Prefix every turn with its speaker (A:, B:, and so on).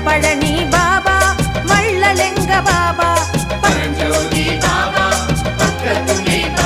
A: Vadapalani Baba வள்ளலெங்க Baba
B: Paranjothi Baba பக்கத்துணை Baba